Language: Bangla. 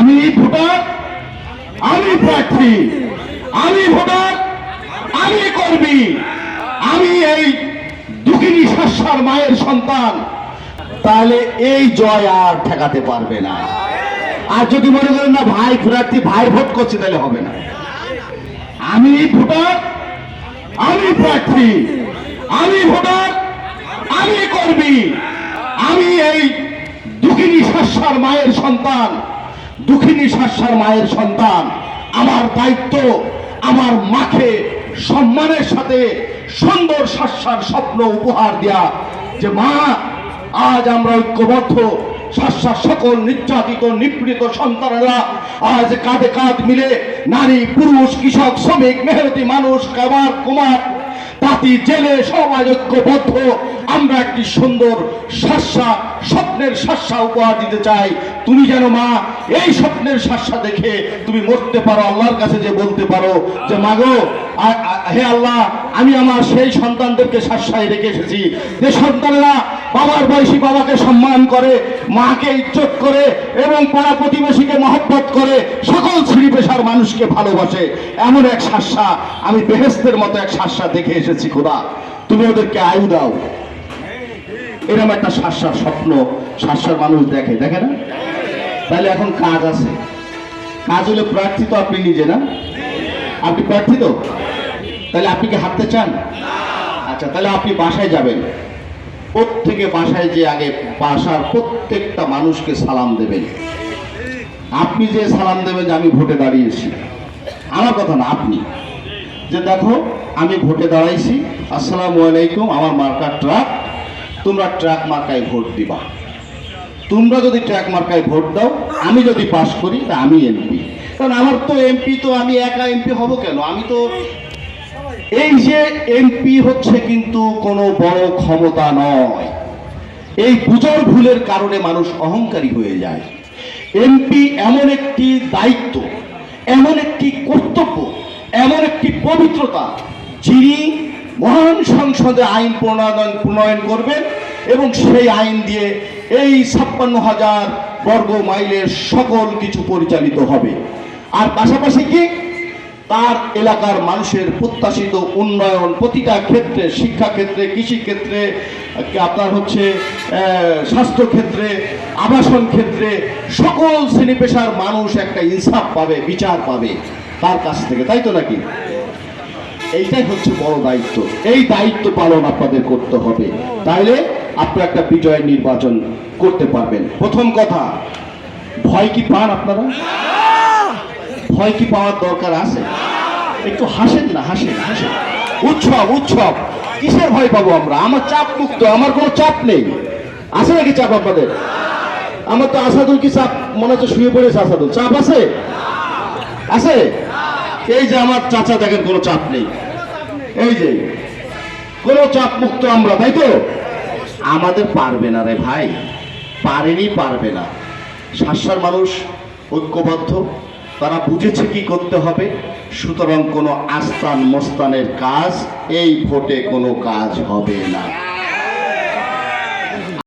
আমি ভোটার, আমি প্রার্থী, আমি ভোটার, আমি কর্মী, আমি এই দুঃখিনী শাসার মায়ের সন্তান। তাহলে এই জয় আর ঠেকাতে পারবে না। আর যদি মনে করেন না ভাই প্রার্থী, ভাই ভোট করছে, তাহলে হবে না। আমি ভোটার, আমি প্রার্থী, আমি ভোটার, আমি কর্মী, আমি এই দুঃখিনী শাসার মায়ের সন্তান। দুঃখিনী শাসার মায়ের সন্তান। আমার দায়িত্ব, আমার মাকে সম্মানের সাথে সুন্দর শাসার স্বপ্ন উপহার দেয়া যে মা, আজ আমরা ঐক্যবদ্ধ শাসার সকল নির্যাতিত, নিপীড়িত সন্তানেরা আজ কাঁধে কাঁধ মিলে নারী, পুরুষ, কৃষক, শ্রমিক, মেহনতি মানুষ, কাবার, কুমার তাঁতি জেলে সমাজ ঐক্যবদ্ধ আমরা একটি সুন্দর শাসা, স্বপ্নের শাসা উপহার দিতে চাই। তুমি যেন মা, এই স্বপ্নের শাসা দেখে তুমি মরতে পারো, আল্লাহর কাছে যে বলতে পারো যে মাগো হে আল্লাহ, আমি আমার সেই সন্তানদেরকে শাসায় রেখে এসেছি। যে সন্তানেরা বাবার বয়সী বাবাকে সম্মান করে, মাকে ইজ্জত করে এবং পাড়া প্রতিবেশীকে মহব্বত করে মানুষকে ভালোবাসে, এমন এক শাসা, আমি বেহেস্তের মতো এক শাসা দেখে এসেছি, খোদা। তুমি ওদেরকে আয়ু দাও। এরকম একটা শাসার স্বপ্ন শাসার মানুষ দেখে দেখে না? তাহলে এখন কাজ আছে। কাজ হলে প্রার্থী তো আপনি নিজে, না? আপনি প্রার্থী তো? তাহলে আপনি কি হাঁটতে চান? আচ্ছা তাহলে আপনি বাসায় যাবেন। প্রত্যেকে বাসায় যে আগে বাসার প্রত্যেকটা মানুষকে সালাম দেবেন। আপনি যে সালাম দেবেন যে আমি ভোটে দাঁড়িয়েছি। আমার কথা না, আপনি। যে দেখো, আমি ভোটে দাঁড়াইছি, আসসালামু আলাইকুম, আমার মার্কার ট্রাক, তোমরা ট্রাক মার্কায় ভোট দিবা। তোমরা যদি ট্রাক মার্কায় ভোট দাও, আমি যদি পাশ করি, তা আমি এমপি। কারণ আমার তো এমপি, তো আমি একা এমপি হব কেন? আমি তো এই যে এমপি হচ্ছে কিন্তু কোনো বড় ক্ষমতা নয়। এই বুজর ভুলের কারণে মানুষ অহংকারী হয়ে যায়। এমপি এমন একটি দায়িত্ব, এমন একটি কর্তব্য, এমন একটি পবিত্রতা যিনি মহান সংসদে আইন প্রণয়ন প্রণয়ন করবেন এবং সেই আইন দিয়ে এই ছাপ্পান্ন হাজার বর্গ মাইলের সকল কিছু পরিচালিত হবে। আর পাশাপাশি কি? তার এলাকার মানুষের প্রত্যাশিত উন্নয়ন প্রতিটা ক্ষেত্রে শিক্ষা ক্ষেত্রে কৃষি ক্ষেত্রে আপনার হচ্ছে আহ, স্বাস্থ্য ক্ষেত্রে আবাসন ক্ষেত্রে সকল শ্রেণি পেশার মানুষ একটা ইনসাফ পাবে বিচার পাবে তার কাছ থেকে তাই তো নাকি? এইটাই হচ্ছে বড় দায়িত্ব। এই দায়িত্ব পালন আপনাদের করতে হবে। তাইলে আপনারা একটা বিজয় নির্বাচন করতে পারবেন। প্রথম কথা ভয় কি পান আপনারা? ভয় কি পাওয়ার দরকার আছে। একটু হাসেন না, হাসেন হাসেন। উৎসব উৎসব। কিসের ভয় পাবো আমরা? আমার চাপ মুক্ত, আমার কোনো চাপ নেই। আছে নাকি চাপ আপনাদের? আমার তো আসাদুল কি চাপ? মনে হচ্ছে শুয়ে পড়েছে আসাদুল। চাপ আছে? আছে? এই যে আমার চাচা দেখেন, কোনো চাপ নেই। এই যে, কোনো চাপ মুক্ত আমরা, তাই তো? আমাদের পারবে না রে ভাই। পারেনি, পারবে না। শাসার মানুষ ঐক্যবদ্ধ। তারা বুঝেছে কি করতে হবে। সুতরাং কোনো আস্তান মস্তানের কাজ, এই ভোটে কোনো কাজ হবে না।